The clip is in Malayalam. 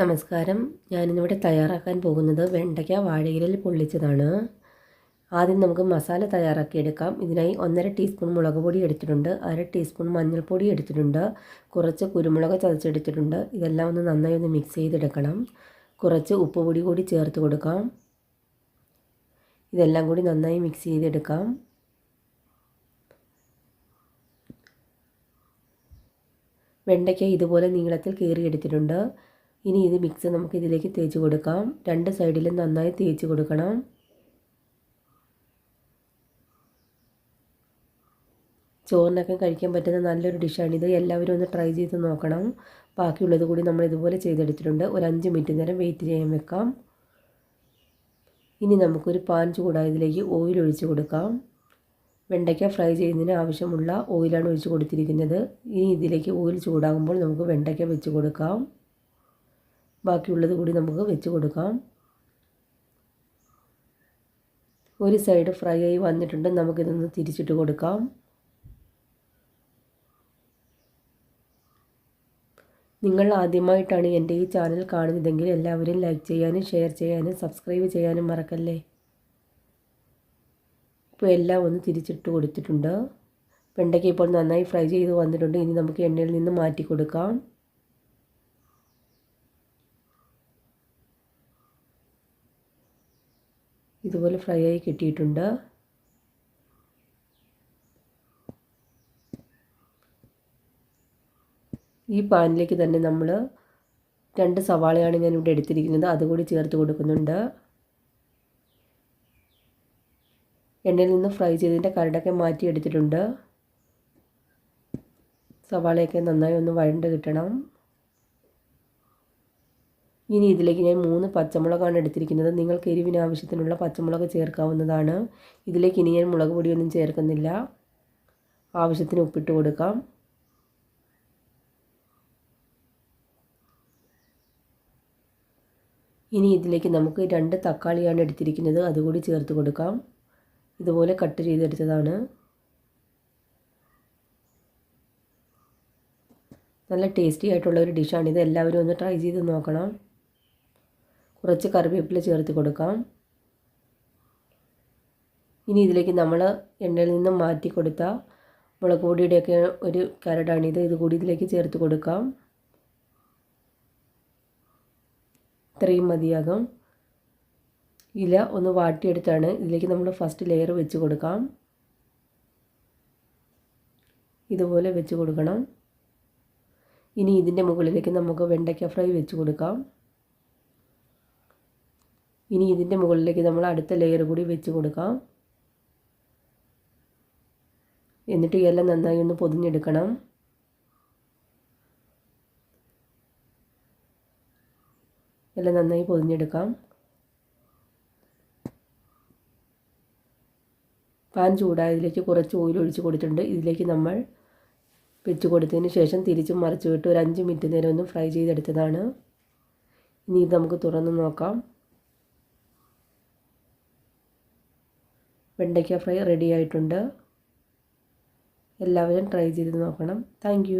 നമസ്കാരം. ഞാനിന്നിവിടെ തയ്യാറാക്കാൻ പോകുന്നത് വെണ്ടയ്ക്ക വാഴയിലിൽ പൊള്ളിച്ചതാണ്. ആദ്യം നമുക്ക് മസാല തയ്യാറാക്കി എടുക്കാം. ഇതിനായി ഒന്നര ടീസ്പൂൺ മുളക് പൊടി എടുത്തിട്ടുണ്ട്. അര ടീസ്പൂൺ മഞ്ഞൾപ്പൊടി എടുത്തിട്ടുണ്ട്. കുറച്ച് കുരുമുളക് ചതച്ചെടുത്തിട്ടുണ്ട്. ഇതെല്ലാം ഒന്ന് നന്നായി ഒന്ന് മിക്സ് ചെയ്തെടുക്കണം. കുറച്ച് ഉപ്പ് പൊടി കൂടി ചേർത്ത് കൊടുക്കാം. ഇതെല്ലാം കൂടി നന്നായി മിക്സ് ചെയ്തെടുക്കാം. വെണ്ടയ്ക്ക ഇതുപോലെ നീളത്തിൽ കീറിയെടുത്തിട്ടുണ്ട്. ഇനി ഇത് മിക്സ് നമുക്ക് ഇതിലേക്ക് തേച്ച് കൊടുക്കാം. രണ്ട് സൈഡിലും നന്നായി തേച്ച് കൊടുക്കണം. ചോറിനൊക്കെ കഴിക്കാൻ പറ്റുന്ന നല്ലൊരു ഡിഷാണിത് എല്ലാവരും ഒന്ന് ട്രൈ ചെയ്ത് നോക്കണം. ബാക്കിയുള്ളത് കൂടി നമ്മൾ ഇതുപോലെ ചെയ്തെടുത്തിട്ടുണ്ട്. ഒരു അഞ്ച് മിനിറ്റ് നേരം വെയിറ്റ് ചെയ്യാൻ വെക്കാം. ഇനി നമുക്കൊരു പാൻ ചൂടായതിലേക്ക് ഓയിൽ ഒഴിച്ച് കൊടുക്കാം. വെണ്ടയ്ക്ക ഫ്രൈ ചെയ്യുന്നതിന് ആവശ്യമുള്ള ഓയിലാണ് ഒഴിച്ച് കൊടുത്തിരിക്കുന്നത്. ഇനി ഇതിലേക്ക് ഓയിൽ ചൂടാകുമ്പോൾ നമുക്ക് വെണ്ടയ്ക്ക വെച്ച് കൊടുക്കാം. ബാക്കിയുള്ളത് കൂടി നമുക്ക് വെച്ച് കൊടുക്കാം. ഒരു സൈഡ് ഫ്രൈ ആയി വന്നിട്ടുണ്ട്. നമുക്കിതൊന്ന് തിരിച്ചിട്ട് കൊടുക്കാം. നിങ്ങൾ ആദ്യമായിട്ടാണ് എന്റെ ഈ ചാനൽ കാണുന്നതെങ്കിൽ എല്ലാവരും ലൈക്ക് ചെയ്യാനും ഷെയർ ചെയ്യാനും സബ്സ്ക്രൈബ് ചെയ്യാനും മറക്കല്ലേ? ഇപ്പോൾ എല്ലാം ഒന്ന് തിരിച്ചിട്ട് കൊടുത്തിട്ടുണ്ട്. വെണ്ടയ്ക്ക ഇപ്പോൾ നന്നായി ഫ്രൈ ചെയ്ത് വന്നിട്ടുണ്ട്. ഇനി നമുക്ക് എണ്ണയിൽ നിന്ന് മാറ്റി കൊടുക്കാം. ഇതുപോലെ ഫ്രൈ ആയി കിട്ടിയിട്ടുണ്ട്. ഈ പാനിലേക്ക് തന്നെ നമ്മൾ രണ്ട് സവാളയാണ് ഞാൻ ഇവിടെ എടുത്തിരിക്കുന്നത് അതുകൂടി ചേർത്ത് കൊടുക്കുന്നുണ്ട്. എണ്ണയിൽ നിന്ന് ഫ്രൈ ചെയ്തതിന്റെ കരടൊക്കെ മാറ്റി എടുത്തിട്ടുണ്ട്. സവാളയൊക്കെ നന്നായി ഒന്ന് വഴണ്ട് കിട്ടണം. ഇനി ഇതിലേക്ക് ഞാൻ മൂന്ന് പച്ചമുളകാണ് എടുത്തിരിക്കുന്നത്. നിങ്ങൾക്ക് എരിവിന് ആവശ്യത്തിനുള്ള പച്ചമുളക് ചേർക്കാവുന്നതാണ്. ഇതിലേക്ക് ഇനി ഞാൻ മുളക് പൊടിയൊന്നും ചേർക്കുന്നില്ല. ആവശ്യത്തിന് ഉപ്പിട്ട് കൊടുക്കാം. ഇനി ഇതിലേക്ക് നമുക്ക് രണ്ട് തക്കാളിയാണ് എടുത്തിരിക്കുന്നത്. അതുകൂടി ചേർത്ത് കൊടുക്കാം. ഇതുപോലെ കട്ട് ചെയ്തെടുത്തതാണ്. നല്ല ടേസ്റ്റി ആയിട്ടുള്ള ഒരു ഡിഷാണിത് എല്ലാവരും ഒന്ന് ട്രൈ ചെയ്ത് നോക്കണം. കുറച്ച് കറിവേപ്പില ചേർത്ത് കൊടുക്കാം. ഇനി ഇതിലേക്ക് നമ്മൾ എണ്ണയിൽ നിന്നും മാറ്റി കൊടുത്ത മുളക് പൊടിയുടെയൊക്കെ ഒരു കരടാണിത് ഇത്. കൂടി ഇതിലേക്ക് ചേർത്ത് കൊടുക്കാം. ഇത്രയും മതിയാകും. ഇല ഒന്ന് വാട്ടിയെടുത്താണ്. ഇതിലേക്ക് നമ്മൾ ഫസ്റ്റ് ലെയർ വെച്ച് കൊടുക്കാം. ഇതുപോലെ വെച്ച് കൊടുക്കണം. ഇനി ഇതിന്റെ മുകളിലേക്ക് നമുക്ക് വെണ്ടയ്ക്ക ഫ്രൈ വെച്ച് കൊടുക്കാം. ഇനി ഇതിന്റെ മുകളിലേക്ക് നമ്മൾ അടുത്ത ലെയർ കൂടി വെച്ച് കൊടുക്കാം. എന്നിട്ട് എല്ലാം നന്നായി ഒന്ന് പൊതിഞ്ഞെടുക്കണം. എല്ലാം നന്നായി പൊതിഞ്ഞെടുക്കാം. പാൻ ചൂടായതിലേക്ക് കുറച്ച് ഓയിൽ ഒഴിച്ച് കൊടുത്തിട്ടുണ്ട്. ഇതിലേക്ക് നമ്മൾ വെച്ച് കൊടുത്തതിന് ശേഷം തിരിച്ചും മറിച്ചു വിട്ട് ഒരു അഞ്ച് മിനിറ്റ് നേരം ഒന്ന് ഫ്രൈ ചെയ്തെടുത്തതാണ്. ഇനി ഇത് നമുക്ക് തുറന്ന് നോക്കാം. വെണ്ടയ്ക്ക ഫ്രൈ റെഡി ആയിട്ടുണ്ട്. എല്ലാവരും ട്രൈ ചെയ്ത് നോക്കണം. താങ്ക്